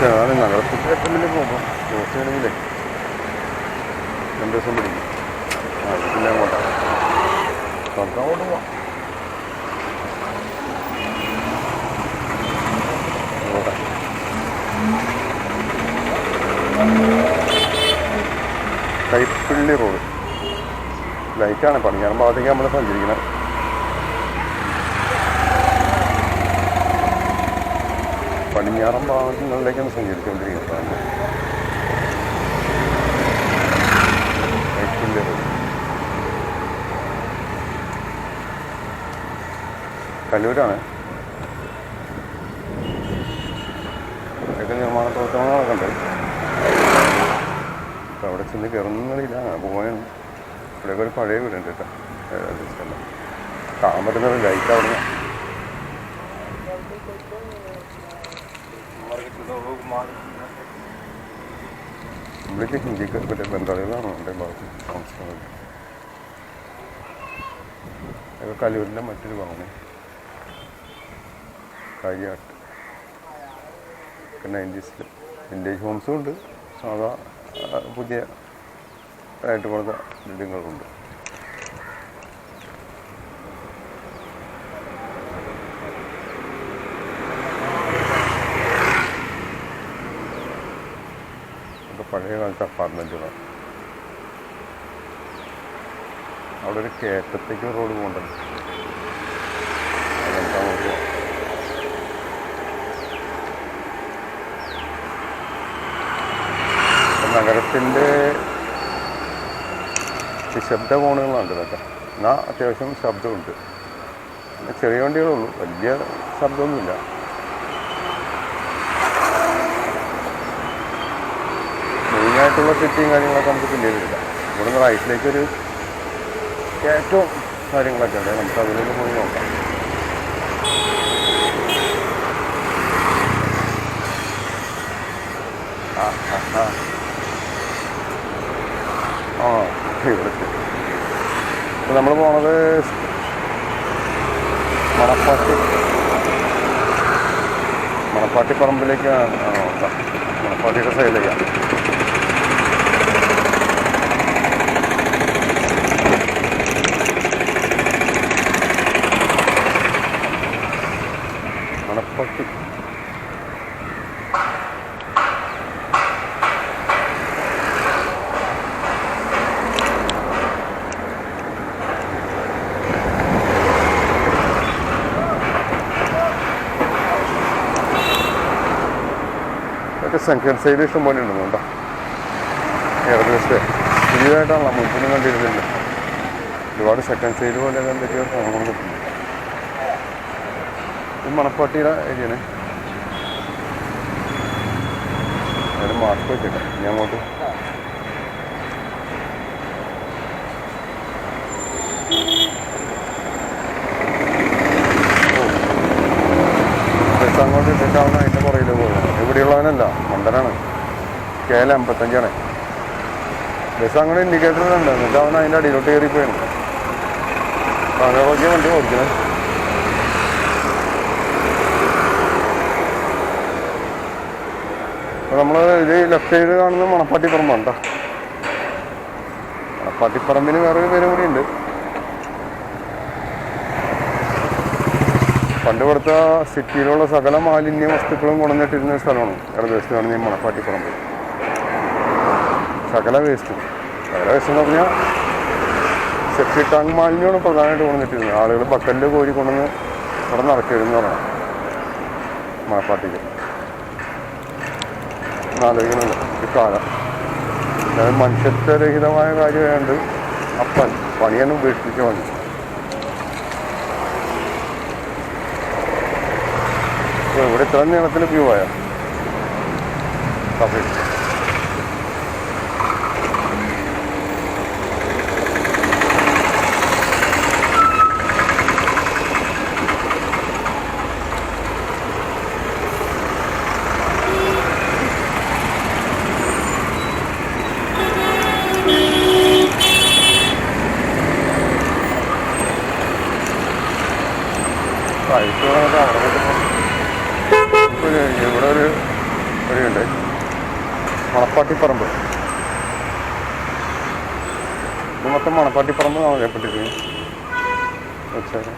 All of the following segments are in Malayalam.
പക്ഷേ അതാണ് വലിയ പോകുമ്പോൾ രണ്ട് ദിവസം പിടിക്കും. ആ പിന്നെ അങ്ങോട്ടാണ് നമുക്ക് അങ്ങോട്ട് പോവാം. കൈപ്പിള്ളി റോഡ് ലൈറ്റാണ് പണിയാൻ ഭാഗത്തേക്ക് നമ്മൾ സഞ്ചരിക്കുന്നത് പടിഞ്ഞാറൻ ഭാഗങ്ങളിലേക്കാണ് സഞ്ചരിച്ചുകൊണ്ടിരിക്കുന്നത്. കല്ലൂരാണ് നിർമ്മാണ പ്രവർത്തനങ്ങൾ നടക്കണ്ടേ അപ്പം അവിടെ ചെന്ന് കയറുന്നില്ല അങ്ങനെ ഇവിടെ ഒരു പഴയ വീടുണ്ട് കേട്ടോ. കാണാൻ ലൈറ്റ് അവിടെ ഇവിടേക്ക് ഹിന്ദിക്ക് മറ്റേ ബംഗാളികളാണ് എന്റെ ഭാഗത്ത് സംസ്കൃതം അതൊക്കെ കലൂരിന്റെ മറ്റൊരു ഭാഗമാണ് കാര്യമായിട്ട് നയന്റീസിൽ വിന്റേജ് ഹോംസും ഉണ്ട് സാധാ പുതിയ ആയിട്ട് കൊടുത്ത ബിൽഡിങ്ങുകളുണ്ട് ഒക്കെ അപ്പാർട്ട്മെന്റുകൾ അവിടെ ഒരു കയറ്റത്തേക്ക് റോഡ് പോകണ്ടല്ലോ നഗരത്തിന്റെ നിശബ്ദ കോണുകളാണ് ഇതൊക്കെ. എന്നാൽ അത്യാവശ്യം ശബ്ദമുണ്ട്. ചെറിയ വണ്ടികളുള്ളൂ വലിയ ശബ്ദമൊന്നുമില്ല. മെയിനായിട്ടുള്ള സിറ്റിയും കാര്യങ്ങളൊക്കെ നമുക്ക് പിന്നീട് ഇടാം ഇവിടുന്ന് റൈറ്റിലേക്കൊരു കയറ്റവും കാര്യങ്ങളൊക്കെ ഉണ്ട്. നമുക്ക് അതിലൊന്ന് പോയി നോക്കാം. ആ ഇവിടെ. നമ്മൾ പോണത് മണപ്പാട്ടി. മണപ്പാട്ടി പറമ്പിലേക്കാണ്. മണപ്പാട്ടിയുടെ സൈഡിലേക്കാണ് മണപ്പാട്ടി സംഖ്യ സൈഡ് ഇഷ്ടം പോലെ ഉണ്ടെന്ന് കേട്ടോ ഏകദേശത്തെ പുതിയതായിട്ടാണല്ലോ മുൻപിനും കണ്ടിരുന്നില്ല ഒരുപാട് സെക്കൻഡ് സൈഡ് പോലെ എന്തൊക്കെയോ സാധനങ്ങൾ മണപ്പാട്ടിയുടെ ഏരിയയാണ്. ഒരു മാസ്ക് വെച്ചിട്ട് ഞാൻ അങ്ങോട്ട്. അങ്ങോട്ട് ഇട്ടിട്ടാണ് അതിന്റെ പുറകിൽ പോകുന്നത് ഇവിടെയുള്ളവനല്ല മണ്ടനാണ്. കെ എൽ ബസ് അങ്ങനെ ഇൻഡിക്കേറ്റർ ഉണ്ട് എന്നിട്ട് അവൻ അതിന്റെ അടിയിലോട്ട് കയറിപ്പോയാണ് അവനൊക്കെ വണ്ടി ഓടിക്കുന്നത് നമ്മൾ ഇത് ലെഫ്റ്റ് സൈഡ് കാണുന്നത് മണപ്പാട്ടിപ്പറമ്പാണ് കേട്ടോ മണപ്പാട്ടിപ്പറമ്പിന് വേറൊരു പേരും കൂടി ഉണ്ട്. പണ്ട് കൊടുത്ത സിറ്റിയിലുള്ള സകല മാലിന്യ വസ്തുക്കളും കൊണ്ടുവന്നിട്ടിരുന്ന ഒരു സ്ഥലമാണ്. കാണുന്ന ഈ മണപ്പാട്ടിപ്പറമ്പ്. സകല വേസ്റ്റ് സകല വേസ്റ്റ് എന്ന് പറഞ്ഞാൽ സെപ്റ്റി ടാങ്ക് മാലിന്യമാണ് പ്രധാനമായിട്ട് കൊണ്ടുവന്നിട്ടിരുന്നത്. ആളുകൾ ബക്കലിൽ കോരി കൊണ്ടുവന്ന് ഇവിടെ നടക്കരുതെന്ന് പറയണം മണപ്പാട്ടിക്ക്. ആലോചിക്കണമല്ലോ ഇക്കാലം കാലം അതായത് മനുഷ്യത്വരഹിതമായ കാര്യമായതുകൊണ്ട് അപ്പൻ പണിയനും ഉപേക്ഷിച്ച് മതി ഇവിടെ ഇത്ര നീളത്തിൽ വ്യൂ ആയ കഫേ. അവിടെ ഇവിടെ ഒരു വഴിയുണ്ട് മണപ്പാട്ടിപ്പറമ്പ് ഇത് മൊത്തം മണപ്പാട്ടിപ്പറമ്പ് ഒരു സാധനം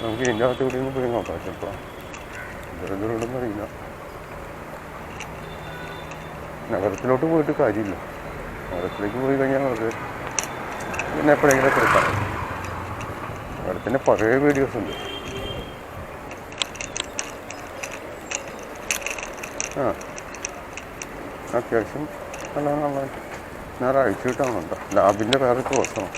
നമുക്ക് ഇതിന്റെ അകത്ത് കൂടി ഒന്ന് പോയി നോക്കാം ചിലപ്പോൾ അറിയില്ല. നഗരത്തിലോട്ട് പോയിട്ട് കാര്യമില്ല. നഗരത്തിലേക്ക് പോയി കഴിഞ്ഞാൽ നമുക്ക് പിന്നെ എപ്പോഴെങ്കിലും അവിടെ തന്നെ പഴയ വീഡിയോസ് ഉണ്ട്. ആ. അത്യാവശ്യം നല്ല നന്നായിട്ട് ഞായറാഴ്ച കിട്ടാനുണ്ട് ലാബിന്റെ വേറെ ദിവസമാണ്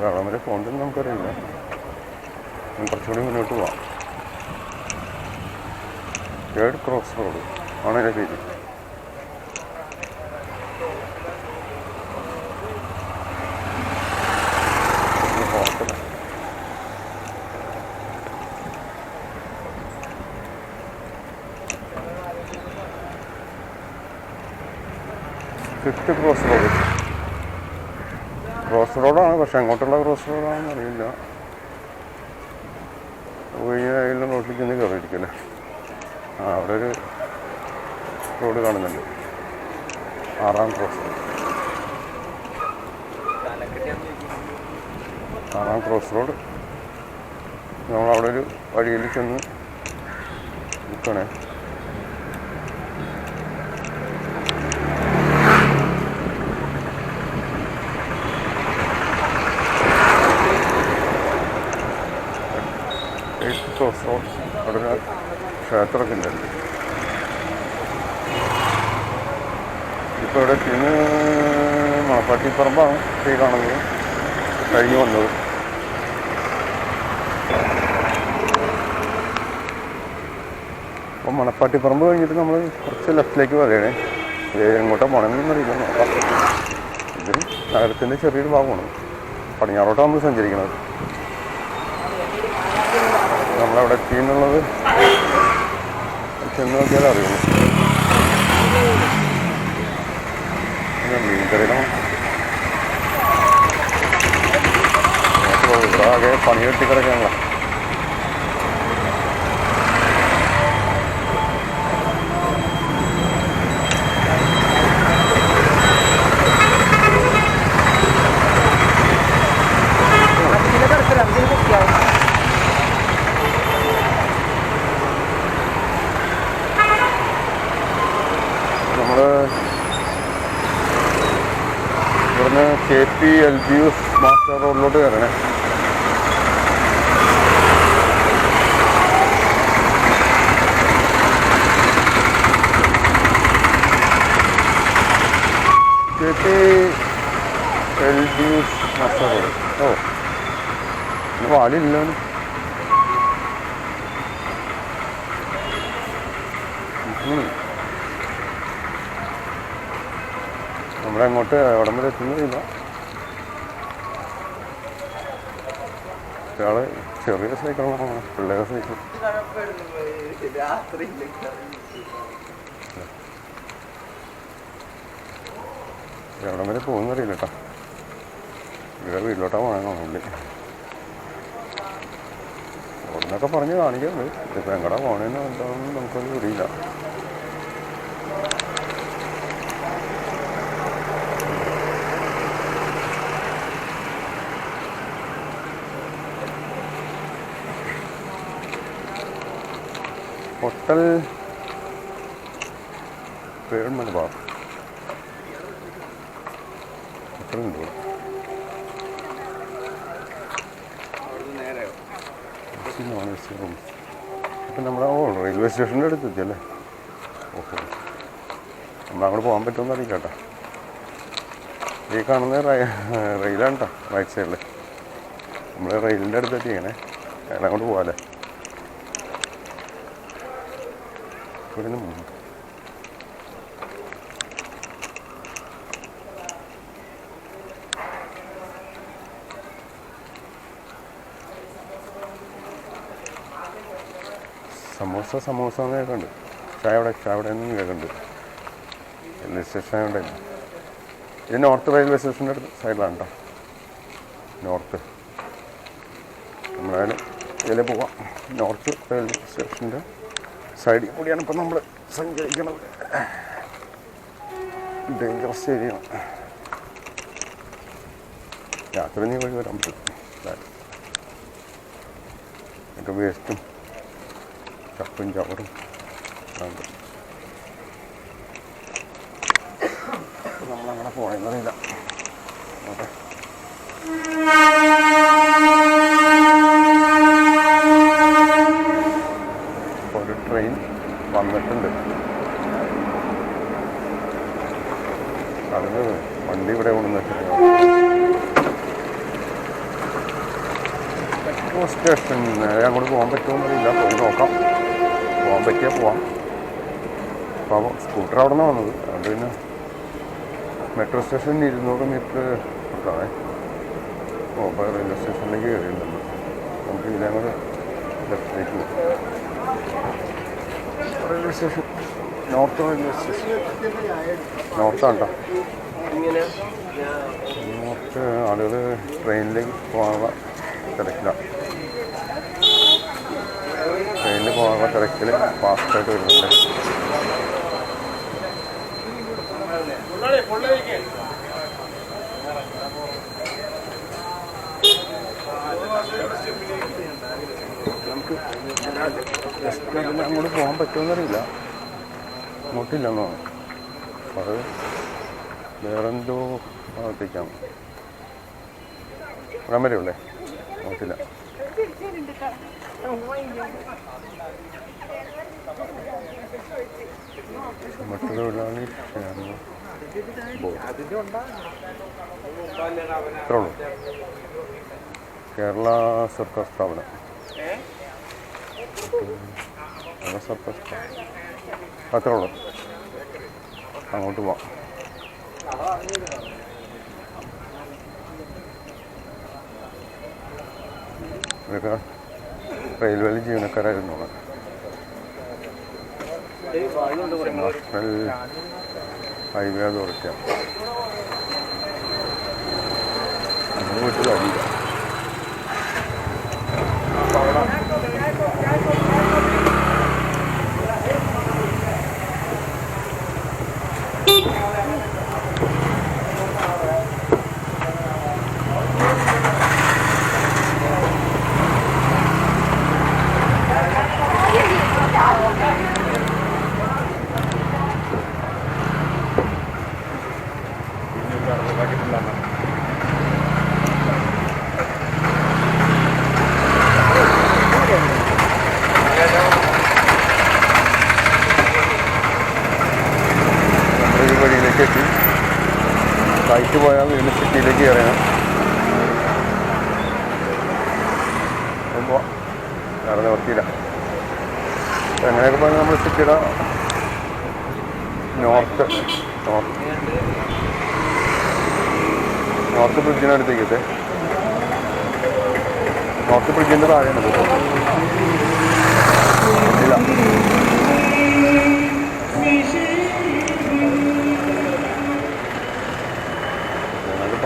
അവിടെ വരെ പോകണ്ടെന്ന് നമുക്കറിയില്ല. കുറച്ചുകൂടി മുന്നോട്ട് പോവാം. തേർഡ് ക്രോസ് റോഡ് ആണ് എന്റെ പേര് ഇത് hotel fifth cross road cross റോഡാണ് പക്ഷെ എങ്ങോട്ടുള്ള ക്രോസ് റോഡാണെന്ന് അറിയില്ല. പോയി റോഡിലേക്ക് ചെന്ന് കയറിയിരിക്കല്ലേ. ആ അവിടെ ഒരു റോഡ് കാണുന്നുണ്ട്. ആറാം ക്രോസ് റോഡ് ആറാം ക്രോസ് റോഡ് നമ്മളവിടെ ഒരു വഴിയിൽ ചെന്ന് നിൽക്കണേ ഒരു ക്ഷേത്രമൊക്കെ ഉണ്ട് ഇപ്പോൾ ഇവിടെ എത്തിന്ന് മണപ്പാട്ടിപ്പറമ്പാണ് ചെയ്ത് കാണുന്നത്. കഴിഞ്ഞു വന്നത്. അപ്പോൾ മണപ്പാട്ടിപ്പറമ്പ് കഴിഞ്ഞിട്ട് നമ്മൾ കുറച്ച് ലെഫ്റ്റിലേക്ക് പറയണേ എങ്ങോട്ടാണ് പോകണമെന്ന് അറിയില്ല നോക്കാം ഇത് നഗരത്തിന്റെ ചെറിയൊരു ഭാഗമാണ്. പടിഞ്ഞാറോട്ടാണ് നമ്മൾ സഞ്ചരിക്കുന്നത്. നമ്മളവിടെ എത്തിയെന്നുള്ളത് ചെന്ന് നോക്കിയാൽ അറിയുള്ളൂ. മീൻകറിയിലാണ് ആകെ പണി കെട്ടി P L B S master റോഡിലോട്ട് കയറണേ. K L B master road. ഓ ഉം. നമ്മളെങ്ങോട്ട് എവിടം വരെ എത്തുന്നില്ല ഇയാൾ ചെറിയ സൈക്കിളാണ് പിള്ളേരെ സൈക്കിൾ എവിടം വരെ പോകുന്നറിയില്ല കേട്ടോ ഇവിടെ വീട്ടിലോട്ടാ പോകണം ഉള്ളിൽ അവിടുന്നൊക്കെ പറഞ്ഞ് കാണിക്കുന്നുണ്ട്. ഇപ്പം എങ്ങടാ പോണേന്ന് എന്താണെന്ന് നമുക്കൊന്നും അറിയില്ല ഹോട്ടൽ പേരും മലബാർ സി റൂം ഇപ്പം നമ്മുടെ ഓ റെയിൽവേ സ്റ്റേഷന്റെ അടുത്ത് എത്തിയല്ലേ ഓക്കെ നമ്മൾ അങ്ങോട്ട് പോകാൻ പറ്റുമെന്ന് അറിയിക്കട്ടെ. ഈ കാണുന്ന റെയിലാണ് കേട്ടോ റൈറ്റ് സൈഡിൽ നമ്മൾ റെയിലിന്റെ അടുത്ത് എത്തിക്കണേ അങ്ങോട്ട് പോകാല്ലേ ഇവിടെ നിന്ന് പോകും സമോസ സമോസ എന്ന് കേൾക്കുന്നുണ്ട് ചായ അവിടെ ചായ അവിടെ നിന്നും കേൾക്കുന്നുണ്ട് റെയിൽവേ സ്റ്റേഷൻ അവിടെ ഇത് നോർത്ത് റെയിൽവേ സ്റ്റേഷന്റെ അടുത്ത് സൈഡിലാണ് കേട്ടോ നോർത്ത് നമ്മളായാലും ഇതിൽ പോവാം. നോർത്ത് റെയിൽവേ സ്റ്റേഷന്റെ സൈഡിൽ കൂടിയാണ് ഇപ്പം നമ്മൾ സഞ്ചരിക്കുന്നത് ഡേഞ്ചറസ് ഏരിയ രാത്രി നീ വഴി വരാൻ പറ്റും എന്റെ വേസ്റ്റും ചപ്പും ചവറും നമ്മളങ്ങനെ പോയെന്നറിയില്ല. ഓക്കെ ഒരു ട്രെയിൻ വന്നിട്ടുണ്ട് അതിന് വണ്ടി ഇവിടെ കൊണ്ടുവന്ന് മെട്രോ സ്റ്റേഷൻ നേരെ അങ്ങോട്ട് പോകാൻ പറ്റുമെന്നറിയില്ല പോയി നോക്കാം പോകാൻ പറ്റിയാൽ പോവാം അപ്പോൾ സ്കൂട്ടർ അവിടെ നിന്ന് വന്നത് അതുകൊണ്ട് പിന്നെ മെട്രോ സ്റ്റേഷൻ ഇരുന്നൂറ് മീറ്റർ കൊടുക്കാമേ അപ്പോൾ റെയിൽവേ സ്റ്റേഷനിലേക്ക് കയറിയിട്ടുണ്ട് നമുക്ക് ഇതേ കൂടെ ലെഫ്റ്റിലേക്ക് പോകും railway station north railway station നോർത്താണ് north ആളുകൾ ട്രെയിനിലേക്ക് പോകാനുള്ള തിരക്കിലാണ്. ട്രെയിനിൽ പോകാനുള്ള തിരക്കിൽ ഫാസ്റ്റായിട്ട് വരുന്നുണ്ട്. നമുക്ക് അങ്ങോട്ട് പോകാൻ പറ്റുമെന്നറിയില്ല. അങ്ങോട്ടില്ലെന്നോ? അത് വേറെന്തോ ഭാഗത്തേക്കാണ്. ഇവിടം വരെയുള്ളേ അങ്ങോട്ടില്ല. ഉണ്ടാ ഇത്രേ കേരള സർക്കാർ സ്ഥാപനം. കേരള സർക്കാർ സ്ഥാപനം. അത്രേ ഉള്ളൂ. അങ്ങോട്ട് പോവാം. ഇവരൊക്കെ റെയിൽവേയിൽ ജീവനക്കാരായിരുന്നു. ഹൈവേ അതോറിറ്റിയാണ് നമ്മളൊരു വഴിയിലേക്ക് എത്തി ഫ്ലൈറ്റ് പോയാൽ വീണ്ടും സിറ്റിയിലേക്ക് കയറണം അപ്പം പോവാം വേറെ നിവർത്തിയില്ല അപ്പം എങ്ങനെയൊക്കെ പോയാൽ നമ്മൾ സിറ്റിയുടെ നോർത്ത് നോർത്ത്. നോർത്ത് അടുത്തേക്ക് എത്തേ. നോർത്ത് ബ്രിഡ്ജിന്റെ താഴെയാണ് ഇല്ല. ഞങ്ങൾക്ക്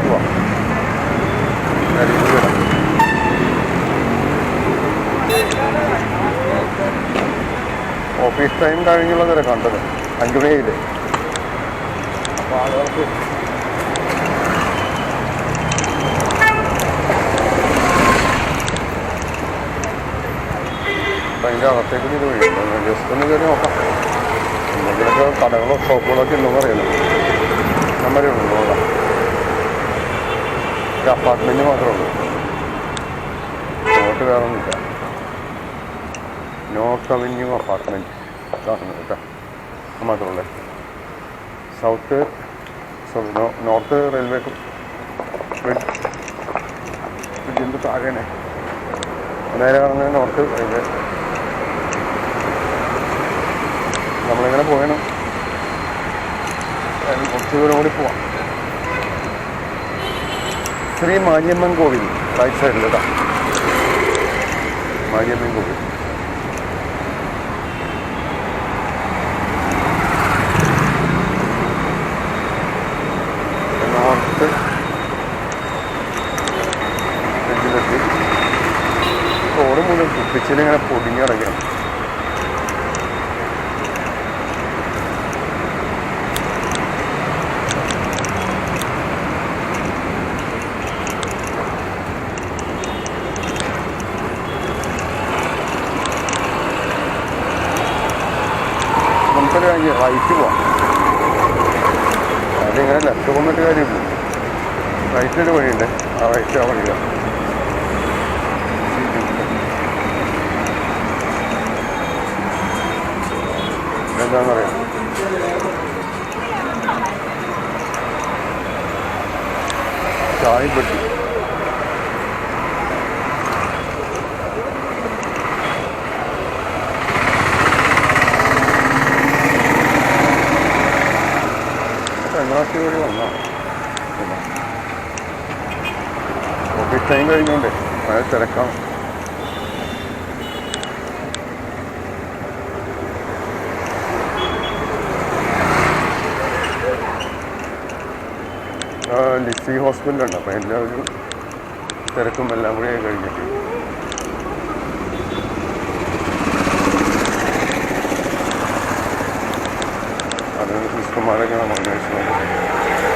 പോവാം. ഓഫീസ് ടൈം കഴിഞ്ഞുള്ള തിര കണ്ടത് അഞ്ചു മണിയില്ലേ അപ്പോൾ ആളുകൾക്ക് അപ്പം അതിന്റെ അകത്തേക്ക് ഇത് വഴിയുണ്ട് ജസ്റ്റ് ഒന്ന് കയറി നോക്കാം. എന്തെങ്കിലുമൊക്കെ കടകളോ ഷോപ്പുകളൊക്കെ ഉണ്ടോ അറിയണം നമ്മുടെ ഉള്ളൂ ഒരു അപ്പാർട്ട്മെന്റ് മാത്രമേ ഉള്ളൂ. അങ്ങോട്ട് വേറെ ഒന്നുമില്ല നോർത്ത് അവന്യൂ അപ്പാർട്ട്മെന്റ് കാണുന്നത് കേട്ടോ. മാത്രമല്ലേ സൗത്ത് സോറി നോർത്ത് റെയിൽവേ ബ്രിഡ്ജിന്റെ താഴെയാണ്. നേരെ കാണുന്നത് നോർത്ത് റെയിൽവേ നമ്മളിങ്ങനെ പോയണം കുറച്ച് ദൂരം കൂടി പോവാം. ശ്രീ മാരിയമ്മൻ കോവിൽ റൈറ്റ് സൈഡിൽ കേട്ടോ മാരിയമ്മൻ കോവിൽ. നോർത്ത് ഫ്രിഡ്ജിലെത്തി ചോറ് മുതൽ കുപ്പിച്ചിലിങ്ങനെ പൊടിഞ്ഞ് കിടക്കണം നമുക്കൊരു കാര്യം റൈറ്റ് പോവാം അതിങ്ങനെ ലെഫ്റ്റ് പോകുന്നിട്ട് കാര്യമില്ല റൈറ്റിലൊരു വഴിയുണ്ട്. ആ വൈറ്റ് ആ വഴിയാണ് എന്താണെന്നറിയാം ചായപ്പെട്ടി. തെങ്ങാട്ടി വഴി വന്നാ ഓഫീസ് ടൈം കഴിഞ്ഞോണ്ടേ മഴ തിരക്കാണ് ലിസി ഹോസ്പിറ്റലുണ്ട് അപ്പോൾ എല്ലാ ഒരു തിരക്കും എല്ലാം കൂടി കഴിഞ്ഞിട്ട്. അത് സിസ്റ്റർമാരൊക്കെ നമ്മൾ അന്വേഷിച്ചു.